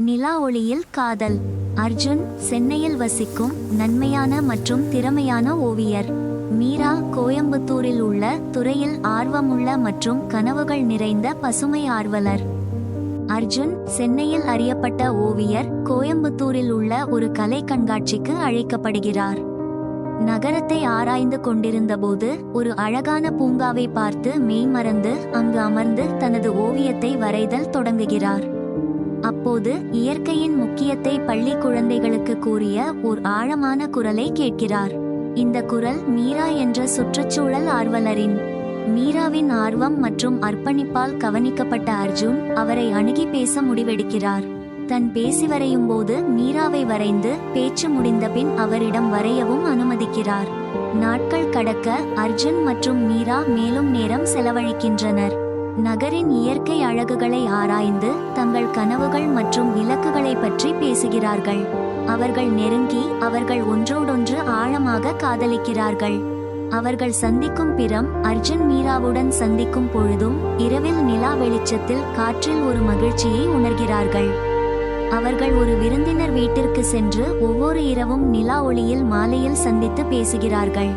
நிலா ஒளியில் காதல். அர்ஜுன் சென்னையில் வசிக்கும் நன்மையான மற்றும் திறமையான ஓவியர். மீரா கோயம்புத்தூரில் உள்ள துறையில் ஆர்வமுள்ள மற்றும் கனவுகள் நிறைந்த பசுமை ஆர்வலர். அர்ஜுன் சென்னையில் அறியப்பட்ட ஓவியர் கோயம்புத்தூரில் உள்ள ஒரு கலை கண்காட்சிக்கு அழைக்கப்படுகிறார். நகரத்தை ஆராய்ந்து கொண்டிருந்தபோது ஒரு அழகான பூங்காவை பார்த்து மெய்மறந்து அங்கு அமர்ந்து தனது ஓவியத்தை வரைதல் தொடங்குகிறார். அப்போது இயற்கையின் முக்கியத்தை பள்ளி குழந்தைகளுக்கு கூறிய ஓர் ஆழமான குரலை கேட்கிறார். இந்த குரல் மீரா என்ற சுற்றுச்சூழல் ஆர்வலரின். மீராவின் ஆர்வம் மற்றும் அர்ப்பணிப்பால் கவனிக்கப்பட்ட அர்ஜுன் அவரை அணுகி பேச முடிவெடுக்கிறார். தன் பேசி வரையும் போது மீராவை வரைந்து பேச்சு முடிந்தபின் அவரிடம் வரையவும் அனுமதிக்கிறார். நாட்கள் கடக்க அர்ஜுன் மற்றும் மீரா மேலும் நேரம் செலவழிக்கின்றனர். நகரின் இயற்கை அழகுகளை ஆராய்ந்து தங்கள் கனவுகள் மற்றும் இலக்குகளை பற்றி பேசுகிறார்கள். அவர்கள் நெருங்கி அவர்கள் ஒன்றோடொன்று ஆழமாக காதலிக்கிறார்கள். அவர்கள் சந்திக்கும் பிறம் அர்ஜுன் மீராவுடன் சந்திக்கும் பொழுதும் இரவில் நிலா வெளிச்சத்தில் காற்றில் ஒரு மகிழ்ச்சியை உணர்கிறார்கள். அவர்கள் ஒரு விருந்தினர் வீட்டிற்கு சென்று ஒவ்வொரு இரவும் நிலா ஒளியில் மாலையில் சந்தித்து பேசுகிறார்கள்.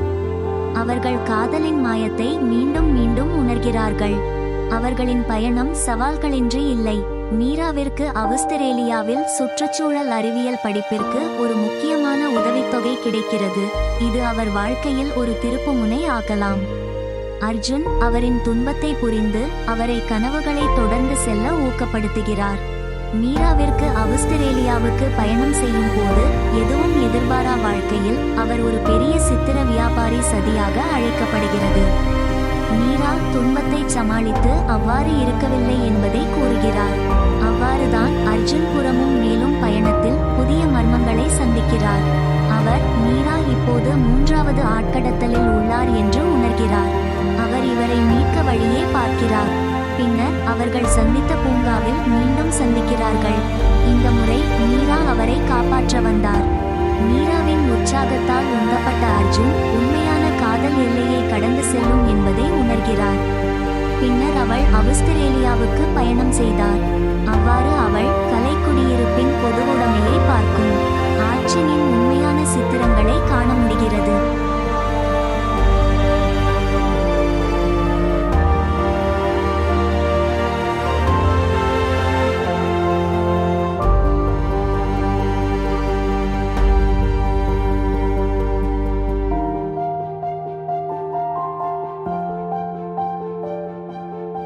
அவர்கள் காதலின் மாயத்தை மீண்டும் மீண்டும் உணர்கிறார்கள். அவர்களின் பயணம் சவால்களின்றி இல்லை. மீராவிற்கு அவுஸ்திரேலியாவில் சுற்றுச்சூழல் அறிவியல் படிப்பிற்கு ஒரு முக்கியமான உதவித்தொகை கிடைக்கிறது. இது அவர் வாழ்க்கையில் ஒரு திருப்புமுனை ஆகலாம். அர்ஜுன் அவரின் துன்பத்தை புரிந்து அவரை கனவுகளை தொடர்ந்து செல்ல ஊக்கப்படுத்துகிறார். மீராவிற்கு அவுஸ்திரேலியாவுக்கு பயணம் செய்யும் போது எதுவும் எதிர்பாரா வாழ்க்கையில் அவர் ஒரு பெரிய சித்திர வியாபாரி சதியாக அழைக்கப்படுகிறது. மீரா துன்பத்தை சமாளித்து அவ்வாறு இருக்கவில்லை என்பதை கூறுகிறார். அவ்வாறுதான் அர்ஜுன் புறமும் மேலும் பயணத்தில் புதிய மர்மங்களை சந்திக்கிறார். அவர் மீரா இப்போது மூன்றாவது ஆட்கடத்தலில் உள்ளார் என்று உணர்கிறார். அவர் இவரை மீட்க வழியே பார்க்கிறார். பின்னர் அவர்கள் சந்தித்த பூங்காவில் மீண்டும் சந்திக்கிறார்கள். இந்த முறை மீரா அவரை காப்பாற்ற வந்தார். கொள்கிறார் பின்னர் அவள் அவுஸ்திரேலியாவுக்கு பயணம் செய்தார். அவர்